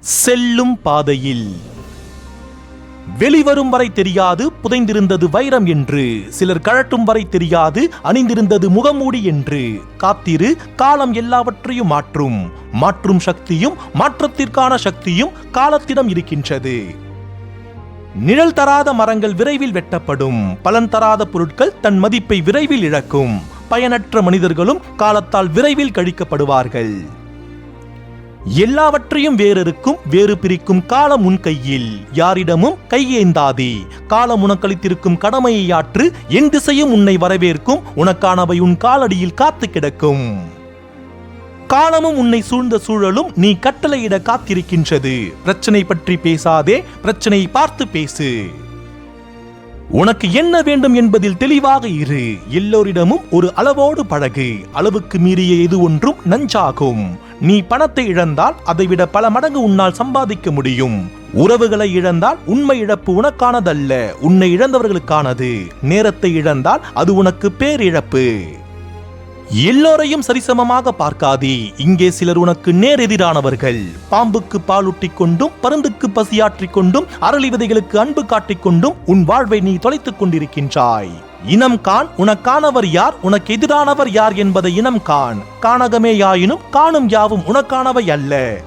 செல்லும் பாதையில். வெளிவரும் வரை தெரியாது புதைந்திருந்தது வைரம் என்று. சிலர் கழட்டும் வரை தெரியாது அணிந்திருந்தது முகமூடி என்று. காத்திரு காலம் எல்லாவற்றையும் மாற்றும். மாற்றும் சக்தியும் மாற்றத்திற்கான சக்தியும் காலத்திடம் இருக்கின்றது. நிழல் தராத மரங்கள் விரைவில் வெட்டப்படும். பலன் தராத பொருட்கள் தன் மதிப்பை விரைவில் இழக்கும். பயனற்ற மனிதர்களும் காலத்தால் விரைவில் கழிக்கப்படுவார்கள். எல்லாவற்றையும் வேறறுக்கும் வேறு பிரிக்கும் காலம் உன் கையில். யாரிடமும் கையேந்தாதே. காலம் உனக்களித்திருக்கும் கடமையை ஆற்று என் திசையும் உன்னை வரவேற்கும் உனக்கானவை உன் காலடியில் காத்து கிடக்கும். காலமும் உன்னை சூழ்ந்த சூழலும் நீ கட்டளையிட காத்திருக்கின்றது. பிரச்சனை பற்றி பேசாதே பிரச்சனை பார்த்து பேசு. உனக்கு என்ன வேண்டும் என்பதில் தெளிவாக இரு. எல்லோரிடமும் ஒரு அளவோடு பழகு. அளவுக்கு மீறிய எது ஒன்றும் நஞ்சாகும். நீ பணத்தை இழந்தால் அதைவிட பல மடங்கு உன்னால் சம்பாதிக்க முடியும். உறவுகளை இழந்தால் உண்மை இழப்பு உனக்கானதல்ல. உன்னை இழந்தவர்களுக்கானது. நேரத்தை இழந்தால் அது உனக்கு பேரிழப்பு. எல்லோரையும் சரிசமமாக பார்க்காதே. இங்கே சிலர் உனக்கு நேர் எதிரானவர்கள் பாம்புக்கு பாலூட்டிக் கொண்டும் பருந்துக்கு பசியாற்றிக் கொண்டும் அரளி விதைகளுக்கு அன்பு காட்டிக் கொண்டும் உன் வாழ்வை நீ தொலைத்துக் கொண்டிருக்கின்றாய். இனம் காண் உனக்கானவர் யார்? உனக்கு எதிரானவர் யார் என்பதை இனம் காண். காணகமே யாயினும் காணும் யாவும் உனக்கானவை அல்ல.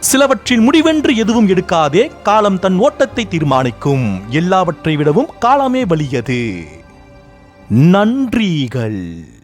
சிலவற்றின் முடிவென்று எதுவும் எடுக்காதே காலம் தன் ஓட்டத்தை தீர்மானிக்கும். எல்லாவற்றை விடவும் காலமே வலியது. நன்றிகள்.